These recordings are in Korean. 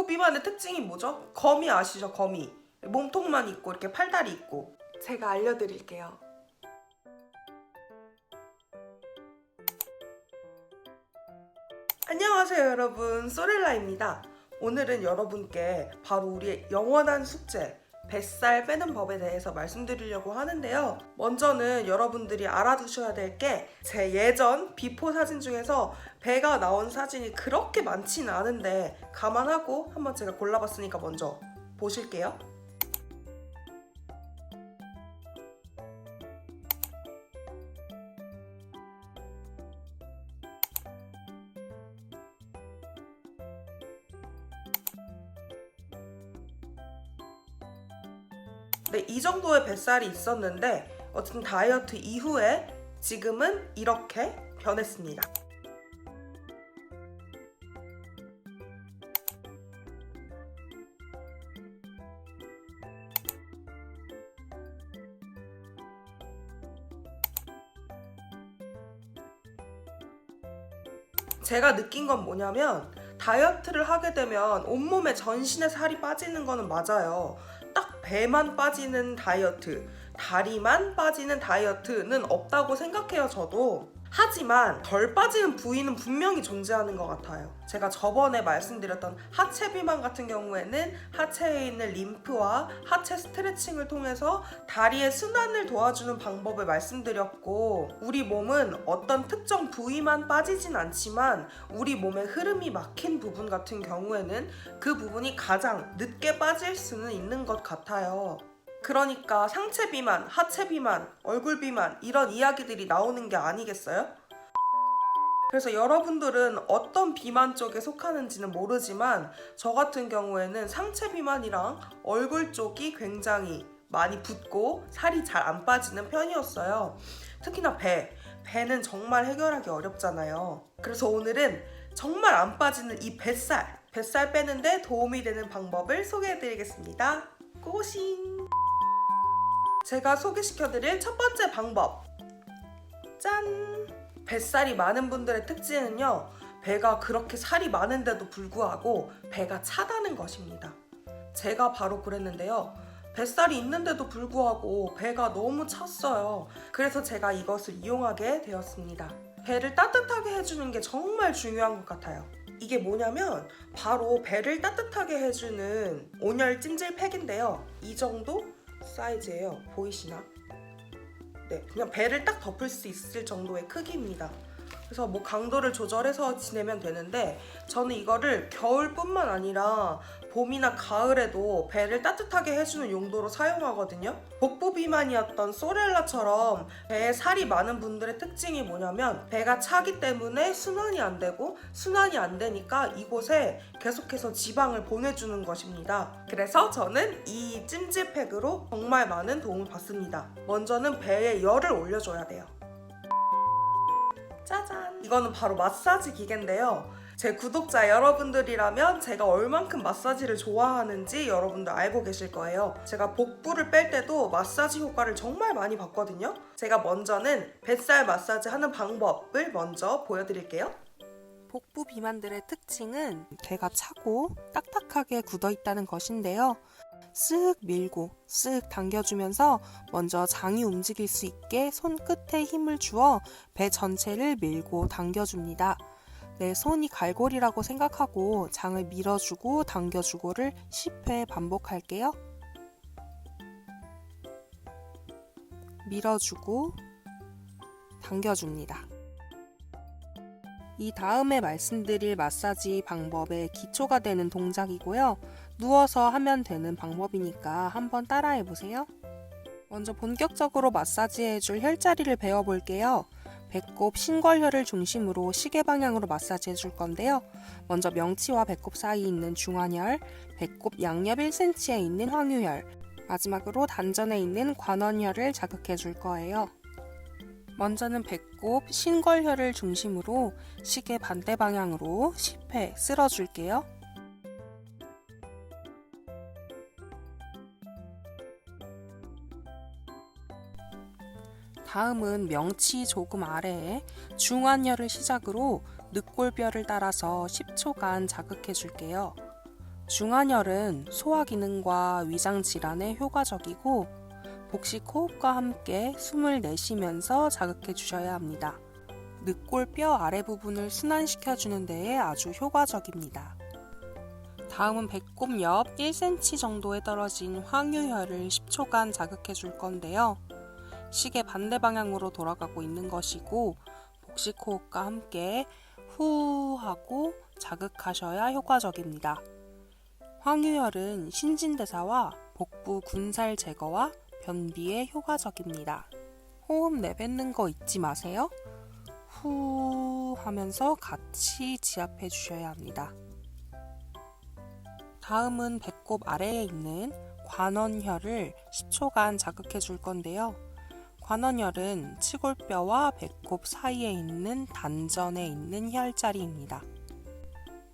복부 비만의 특징이 뭐죠? 거미 아시죠? 거미. 몸통만 있고 이렇게 팔다리 있고. 제가 알려드릴게요. 안녕하세요 여러분 소렐라입니다 오늘은 여러분께 바로 우리의 영원한 숙제 뱃살 빼는 법에 대해서 말씀드리려고 하는데요. 먼저는 여러분들이 알아두셔야 될 게 제 예전 비포 사진 중에서 배가 나온 사진이 그렇게 많지는 않은데 감안하고 한번 제가 골라봤으니까 먼저 보실게요 네, 이 정도의 뱃살이 있었는데 어쨌든 다이어트 이후에 지금은 이렇게 변했습니다. 제가 느낀 건 뭐냐면 다이어트를 하게 되면 온몸에 전신에 살이 빠지는 거는 맞아요. 딱 배만 빠지는 다이어트, 다리만 빠지는 다이어트는 없다고 생각해요, 저도. 하지만 덜 빠지는 부위는 분명히 존재하는 것 같아요. 제가 저번에 말씀드렸던 하체 비만 같은 경우에는 하체에 있는 림프와 하체 스트레칭을 통해서 다리의 순환을 도와주는 방법을 말씀드렸고, 우리 몸은 어떤 특정 부위만 빠지진 않지만 우리 몸의 흐름이 막힌 부분 같은 경우에는 그 부분이 가장 늦게 빠질 수는 있는 것 같아요. 그러니까 상체 비만, 하체 비만, 얼굴 비만 이런 이야기들이 나오는 게 아니겠어요? 그래서 여러분들은 어떤 비만 쪽에 속하는지는 모르지만 저 같은 경우에는 상체 비만이랑 얼굴 쪽이 굉장히 많이 붓고 살이 잘 안 빠지는 편이었어요. 특히나 배. 배는 정말 해결하기 어렵잖아요. 그래서 오늘은 정말 안 빠지는 이 뱃살, 뱃살 빼는데 도움이 되는 방법을 소개해 드리겠습니다. 고고싱! 제가 소개시켜드릴 첫 번째 방법. 짠! 뱃살이 많은 분들의 특징은요, 배가 그렇게 살이 많은데도 불구하고 배가 차다는 것입니다. 제가 바로 그랬는데요. 뱃살이 있는데도 불구하고 배가 너무 찼어요. 그래서 제가 이것을 이용하게 되었습니다. 배를 따뜻하게 해주는 게 정말 중요한 것 같아요. 이게 뭐냐면 바로 배를 따뜻하게 해주는 온열 찜질팩인데요. 이 정도 사이즈예요. 보이시나? 네, 그냥 배를 딱 덮을 수 있을 정도의 크기입니다. 그래서 뭐 강도를 조절해서 지내면 되는데 저는 이거를 겨울뿐만 아니라 봄이나 가을에도 배를 따뜻하게 해주는 용도로 사용하거든요. 복부 비만이었던 소렐라처럼 배에 살이 많은 분들의 특징이 뭐냐면 배가 차기 때문에 순환이 안 되고 순환이 안 되니까 이곳에 계속해서 지방을 보내주는 것입니다. 그래서 저는 이 찜질팩으로 정말 많은 도움을 받습니다. 먼저는 배에 열을 올려줘야 돼요. 짜잔! 이거는 바로 마사지 기계인데요. 제 구독자 여러분들이라면 제가 얼만큼 마사지를 좋아하는지 여러분들 알고 계실 거예요. 제가 복부를 뺄 때도 마사지 효과를 정말 많이 봤거든요. 제가 먼저는 뱃살 마사지 하는 방법을 먼저 보여드릴게요. 복부 비만들의 특징은 배가 차고 딱딱하게 굳어 있다는 것인데요. 쓱 밀고 쓱 당겨주면서 먼저 장이 움직일 수 있게 손끝에 힘을 주어 배 전체를 밀고 당겨줍니다. 내 손이 갈고리라고 생각하고 장을 밀어주고 당겨주고를 10회 반복할게요. 밀어주고 당겨줍니다. 이 다음에 말씀드릴 마사지 방법의 기초가 되는 동작이고요. 누워서 하면 되는 방법이니까 한번 따라해 보세요. 먼저 본격적으로 마사지 해줄 혈자리를 배워볼게요. 배꼽 신걸혈을 중심으로 시계 방향으로 마사지 해줄 건데요. 먼저 명치와 배꼽 사이에 있는 중환혈, 배꼽 양옆 1cm에 있는 황유혈, 마지막으로 단전에 있는 관원혈을 자극해 줄 거예요. 먼저는 배꼽 신걸혈을 중심으로 시계 반대 방향으로 10회 쓸어줄게요. 다음은 명치 조금 아래에 중환혈을 시작으로 늑골뼈를 따라서 10초간 자극해 줄게요. 중한혈은 소화 기능과 위장 질환에 효과적이고 복식 호흡과 함께 숨을 내쉬면서 자극해 주셔야 합니다. 늑골뼈 아래 부분을 순환시켜 주는 데에 아주 효과적입니다. 다음은 배꼽 옆 1cm 정도에 떨어진 황유혈을 10초간 자극해 줄 건데요. 시계 반대 방향으로 돌아가고 있는 것이고 복식 호흡과 함께 후 하고 자극하셔야 효과적입니다. 황유혈은 신진대사와 복부 군살 제거와 변비에 효과적입니다. 호흡 내뱉는 거 잊지 마세요. 후 하면서 같이 지압해 주셔야 합니다. 다음은 배꼽 아래에 있는 관원혈을 10초간 자극해 줄 건데요. 관원혈은 치골뼈와 배꼽 사이에 있는 단전에 있는 혈자리입니다.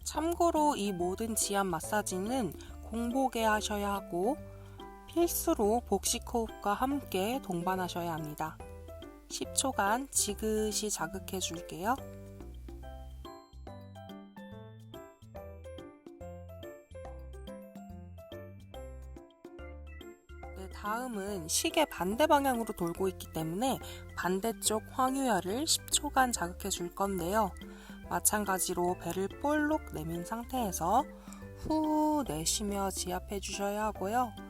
참고로 이 모든 지압 마사지는 공복에 하셔야 하고 필수로 복식 호흡과 함께 동반하셔야 합니다. 10초간 지그시 자극해 줄게요. 네, 다음은 시계 반대 방향으로 돌고 있기 때문에 반대쪽 황유혈을 10초간 자극해 줄 건데요. 마찬가지로 배를 볼록 내민 상태에서 후 내쉬며 지압해 주셔야 하고요.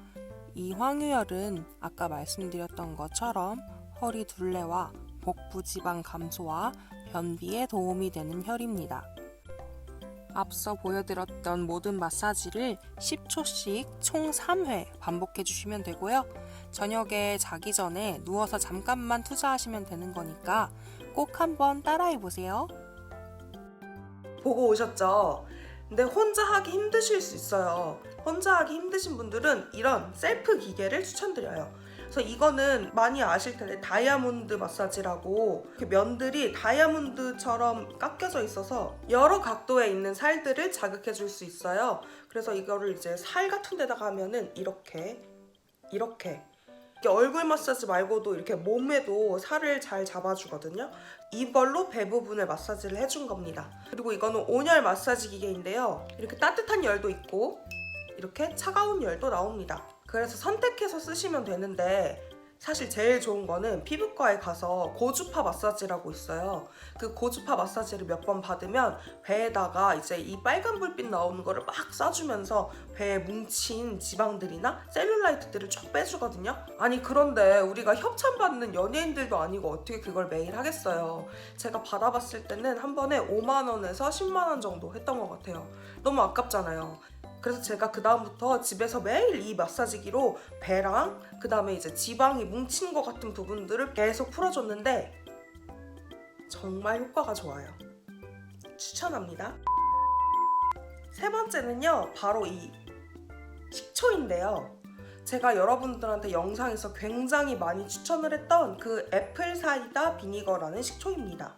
이 황유혈은 아까 말씀드렸던 것처럼 허리 둘레와 복부 지방 감소와 변비에 도움이 되는 혈입니다. 앞서 보여드렸던 모든 마사지를 10초씩 총 3회 반복해 주시면 되고요. 저녁에 자기 전에 누워서 잠깐만 투자하시면 되는 거니까 꼭 한번 따라해 보세요. 보고 오셨죠? 근데 혼자 하기 힘드실 수 있어요. 혼자 하기 힘드신 분들은 이런 셀프 기계를 추천드려요. 그래서 이거는 많이 아실 텐데 다이아몬드 마사지라고 면들이 다이아몬드처럼 깎여져 있어서 여러 각도에 있는 살들을 자극해 줄 수 있어요. 그래서 이거를 이제 살 같은 데다가 하면은 이렇게 이렇게 이렇게 얼굴 마사지 말고도 이렇게 몸에도 살을 잘 잡아주거든요. 이걸로 배 부분을 마사지를 해준 겁니다. 그리고 이거는 온열 마사지 기계인데요. 이렇게 따뜻한 열도 있고 이렇게 차가운 열도 나옵니다. 그래서 선택해서 쓰시면 되는데 사실 제일 좋은 거는 피부과에 가서 고주파 마사지라고 있어요. 그 고주파 마사지를 몇 번 받으면 배에다가 이제 이 빨간 불빛 나오는 거를 막 쏴주면서 배에 뭉친 지방들이나 셀룰라이트들을 쫙 빼주거든요. 아니 그런데 우리가 협찬 받는 연예인들도 아니고 어떻게 그걸 매일 하겠어요. 제가 받아봤을 때는 한 번에 5만 원에서 10만 원 정도 했던 것 같아요. 너무 아깝잖아요. 그래서 제가 그 다음부터 집에서 매일 이 마사지기로 배랑 그 다음에 이제 지방이 뭉친 것 같은 부분들을 계속 풀어줬는데 정말 효과가 좋아요. 추천합니다. 세 번째는요, 바로 이 식초인데요. 제가 여러분들한테 영상에서 굉장히 많이 추천을 했던 그 애플 사이다 비니거라는 식초입니다.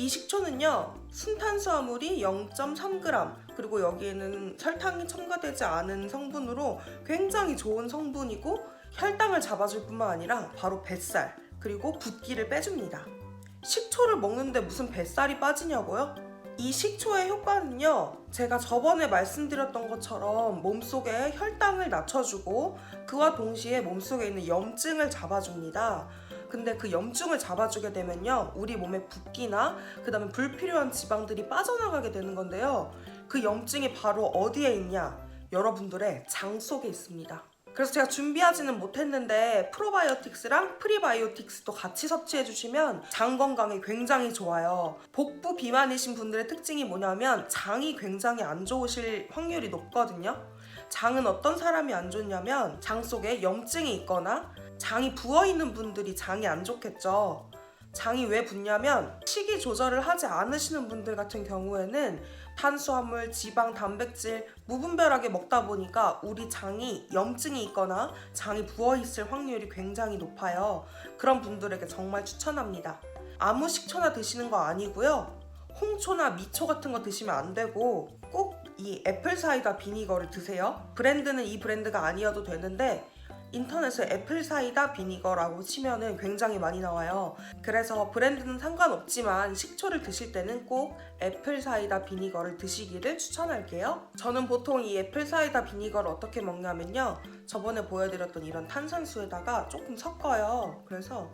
이 식초는요, 순탄수화물이 0.3g, 그리고 여기에는 설탕이 첨가되지 않은 성분으로 굉장히 좋은 성분이고, 혈당을 잡아줄 뿐만 아니라 바로 뱃살, 그리고 붓기를 빼줍니다. 식초를 먹는데 무슨 뱃살이 빠지냐고요? 이 식초의 효과는요, 제가 저번에 말씀드렸던 것처럼 몸속에 혈당을 낮춰주고, 그와 동시에 몸속에 있는 염증을 잡아줍니다. 근데 그 염증을 잡아주게 되면요, 우리 몸의 붓기나 그 다음에 불필요한 지방들이 빠져나가게 되는 건데요. 그 염증이 바로 어디에 있냐? 여러분들의 장 속에 있습니다. 그래서 제가 준비하지는 못했는데 프로바이오틱스랑 프리바이오틱스도 같이 섭취해 주시면 장 건강에 굉장히 좋아요. 복부 비만이신 분들의 특징이 뭐냐면 장이 굉장히 안 좋으실 확률이 높거든요. 장은 어떤 사람이 안 좋냐면 장 속에 염증이 있거나 장이 부어 있는 분들이 장이 안 좋겠죠. 장이 왜 붓냐면 식이 조절을 하지 않으시는 분들 같은 경우에는 탄수화물, 지방, 단백질 무분별하게 먹다 보니까 우리 장이 염증이 있거나 장이 부어 있을 확률이 굉장히 높아요. 그런 분들에게 정말 추천합니다. 아무 식초나 드시는 거 아니고요. 홍초나 미초 같은 거 드시면 안 되고 꼭 이 애플 사이다 비니거를 드세요. 브랜드는 이 브랜드가 아니어도 되는데 인터넷에 애플 사이다 비니거라고 치면은 굉장히 많이 나와요. 그래서 브랜드는 상관없지만 식초를 드실 때는 꼭 애플 사이다 비니거를 드시기를 추천할게요. 저는 보통 이 애플 사이다 비니거를 어떻게 먹냐면요. 저번에 보여드렸던 이런 탄산수에다가 조금 섞어요. 그래서.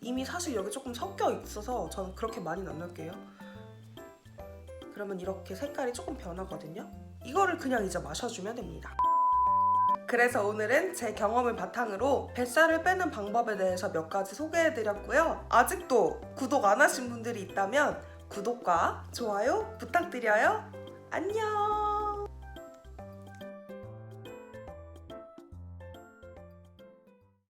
이미 사실 여기 조금 섞여 있어서 저는 그렇게 많이 안 넣을게요. 그러면 이렇게 색깔이 조금 변하거든요. 이거를 그냥 이제 마셔주면 됩니다. 그래서 오늘은 제 경험을 바탕으로 뱃살을 빼는 방법에 대해서 몇 가지 소개해드렸고요. 아직도 구독 안 하신 분들이 있다면 구독과 좋아요 부탁드려요. 안녕!